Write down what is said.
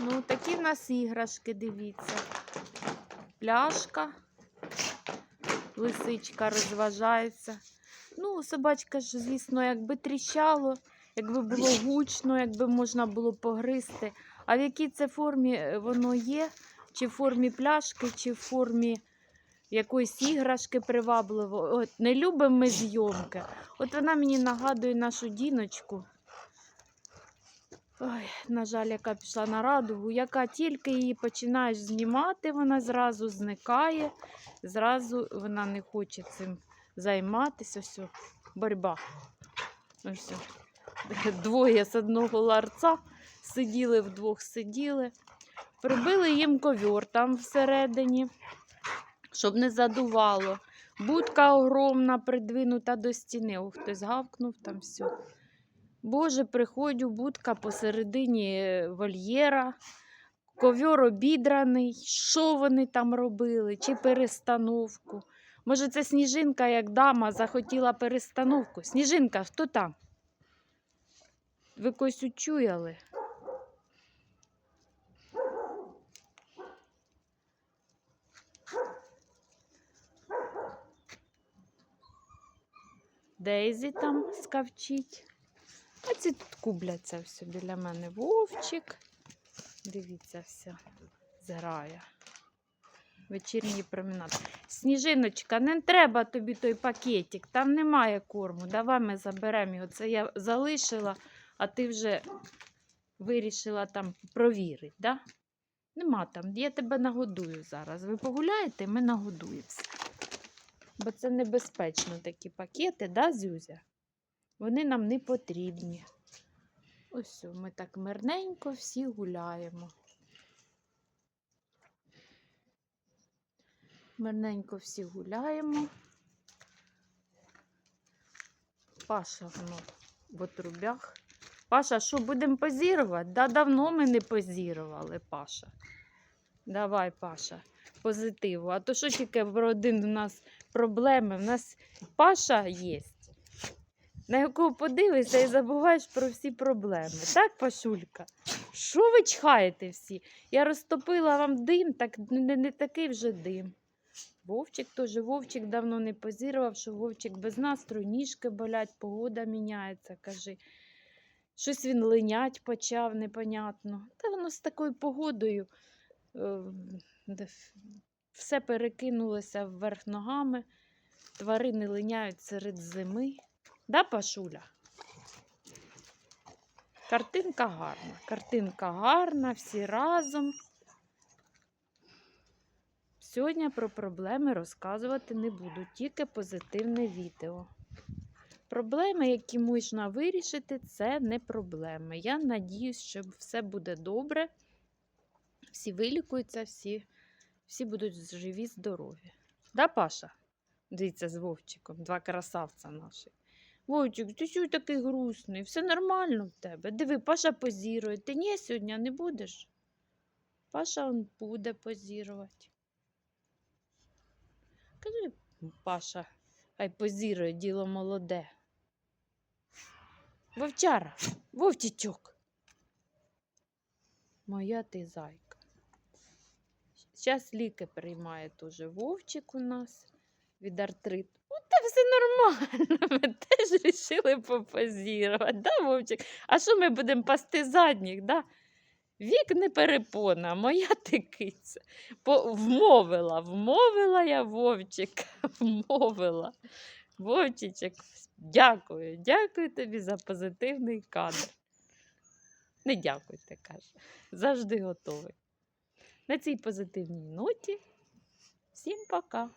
Ну, такі в нас іграшки, дивіться. Пляшка. Лисичка розважається. Ну, собачка ж, звісно, якби тріщало, якби було гучно, якби можна було погризти. А в якій це формі е, воно є? Чи в формі пляшки, чи в формі якоїсь іграшки привабливо. От, не любимо ми зйомки. От вона мені нагадує нашу діночку. Ой, на жаль, яка пішла на радугу, яка тільки її починаєш знімати, вона зразу зникає, зразу вона не хоче цим займатися. Ось, о, боротьба. Ось. Двоє з одного ларца сиділи, вдвох сиділи. Прибили їм ковьор там всередині, щоб не задувало. Будка огромна, придвинута до стіни. Ох, хтось гавкнув там все. Боже, приходжу, будка посередині е, вольєра, ковьор обідраний. Що вони там робили? Чи перестановку? Може, це сніжинка, як дама, захотіла перестановку. Сніжинка, хто там? Ви когось учуяли? Дейзі там скавчить. А ці тут кубляться все біля мене. Вовчик. Дивіться, все зграє. Вечірній променад. Сніжиночка, не треба тобі той пакетик, там немає корму. Давай ми заберемо його. Це я залишила, а ти вже вирішила там провірити, да? Нема там. Я тебе нагодую зараз. Ви погуляєте, ми нагодуємо. все. Бо це небезпечно такі пакети, да, Зюзя? Вони нам не потрібні. Ось ми так мирненько всі гуляємо. Мирненько всі гуляємо. Паша воно в отрубях. Паша, що будемо позірувати? Да давно ми не позірували, Паша. Давай, Паша, позитиву. А то що тільки про один у нас проблеми? У нас Паша є на якого подивишся і забуваєш про всі проблеми. Так, Пашулька? Що ви чхаєте всі? Я розтопила вам дим, так не, не такий вже дим. Вовчик теж, Вовчик давно не позірував, що Вовчик без настрою, ніжки болять, погода міняється, кажи. Щось він линять почав, непонятно. Та воно з такою погодою е, все перекинулося вверх ногами. Тварини линяють серед зими. Да, Пашуля? Картинка гарна. Картинка гарна, всі разом. Сьогодні про проблеми розказувати не буду, тільки позитивне відео. Проблеми, які можна вирішити, це не проблеми. Я надіюсь, що все буде добре. Всі вилікуються, всі, всі будуть живі, здорові. Да, Паша? Дивіться з Вовчиком, два красавця наші. Вовчик, ти чого такий грустний? Все нормально в тебе. Диви, Паша позірує. Ти ні, сьогодні не будеш? Паша он буде позірувати. Кажи, Паша, хай позірує, діло молоде. Вовчара, вовчичок. Моя ти зайка. Зараз ліки приймає теж вовчик у нас від артриту. Все нормально. Ми теж вирішили попозірувати, да, Вовчик? А що ми будемо пасти задніх, да? Вік не перепона, моя ти киця. По, вмовила, вмовила я Вовчика, вмовила. Вовчичек, дякую, дякую тобі за позитивний кадр. Не дякуйте, каже. Завжди готовий. На цій позитивній ноті. Всім пока!